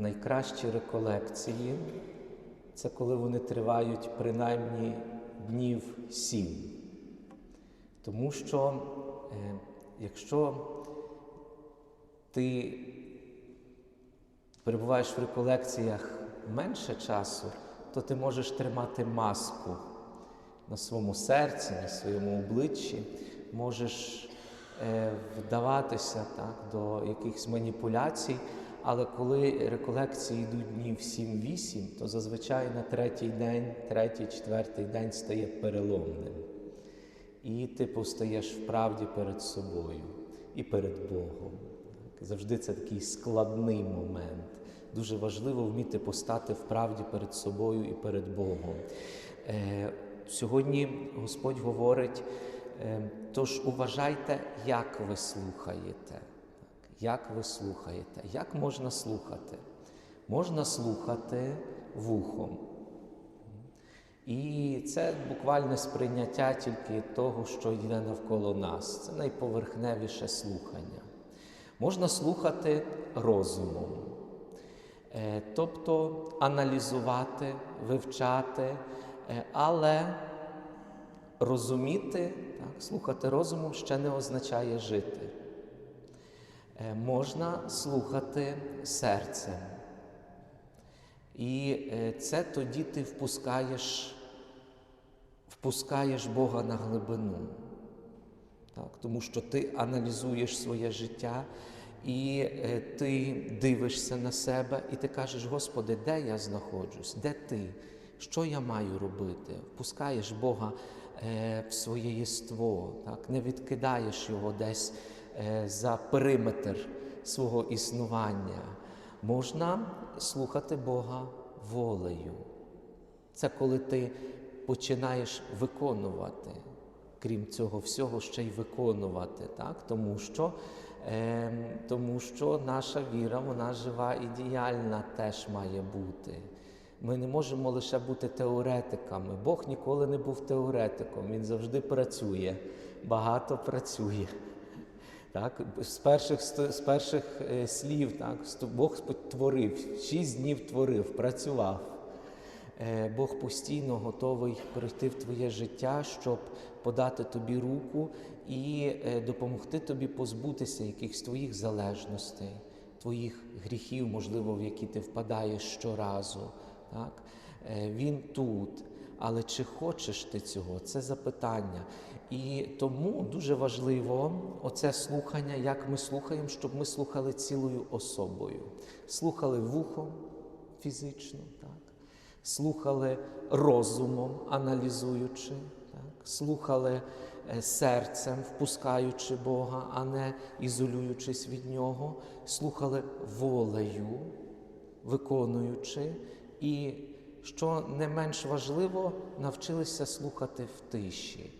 найкращі реколекції це коли вони тривають принаймні днів сім. Тому що е, якщо ти перебуваєш в реколекціях менше часу, то ти можеш тримати маску на своєму серці, на своєму обличчі, можеш е, вдаватися так, до якихось маніпуляцій. Але коли реколекції йдуть днів 7-8, то зазвичай на третій день, третій, четвертий день стає переломним. І ти постаєш в правді перед собою і перед Богом. Завжди це такий складний момент. Дуже важливо вміти постати в правді перед собою і перед Богом. Е, сьогодні Господь говорить, е, тож уважайте, як ви слухаєте. Як ви слухаєте? Як можна слухати? Можна слухати вухом. І це буквальне сприйняття тільки того, що йде навколо нас. Це найповерхневіше слухання. Можна слухати розумом, Е, тобто аналізувати, вивчати, е, але розуміти, так, слухати розумом ще не означає жити. Е, Можна слухати серцем. І е, це тоді ти впускаєш, впускаєш Бога на глибину. Так? Тому що ти аналізуєш своє життя і е, ти дивишся на себе, і ти кажеш, Господи, де я знаходжусь? Де ти? Що я маю робити? Впускаєш Бога в своє єство, так? не відкидаєш його десь за периметр свого існування. Можна слухати Бога волею. Це коли ти починаєш виконувати, крім цього всього, ще й виконувати, так? тому, що, е, тому що наша віра, вона жива і діяльна теж має бути. Ми не можемо лише бути теоретиками. Бог ніколи не був теоретиком, Він завжди працює, багато працює. Так, з перших, з перших е, слів так, Бог творив, шість днів творив, працював. Е, Бог постійно готовий прийти в твоє життя, щоб подати тобі руку і е, допомогти тобі позбутися якихось твоїх залежностей, твоїх гріхів, можливо, в які ти впадаєш щоразу. Так? Він тут. Але чи хочеш ти цього? Це запитання. І тому дуже важливо оце слухання, як ми слухаємо, щоб ми слухали цілою особою. Слухали вухом фізично, так? слухали розумом, аналізуючи, так? слухали е, серцем, впускаючи Бога, а не ізолюючись від Нього, слухали волею, виконуючи, і, що не менш важливо, навчилися слухати в тиші,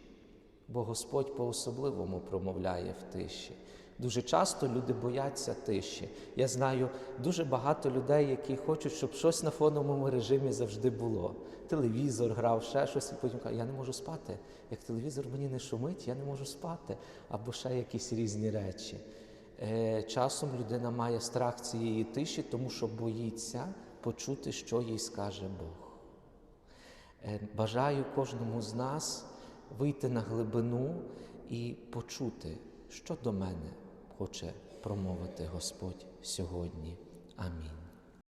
бо Господь по-особливому промовляє в тиші. Дуже часто люди бояться тиші. Я знаю дуже багато людей, які хочуть, щоб щось на фоновому режимі завжди було. Телевізор грав, ще щось, і потім кажуть, я не можу спати. Як телевізор мені не шумить, я не можу спати. Або ще якісь різні речі. Е, часом людина має страх цієї тиші, тому що боїться почути, що їй скаже Бог. Е, Бажаю кожному з нас вийти на глибину і почути, що до мене хоче промовити Господь сьогодні. Амінь.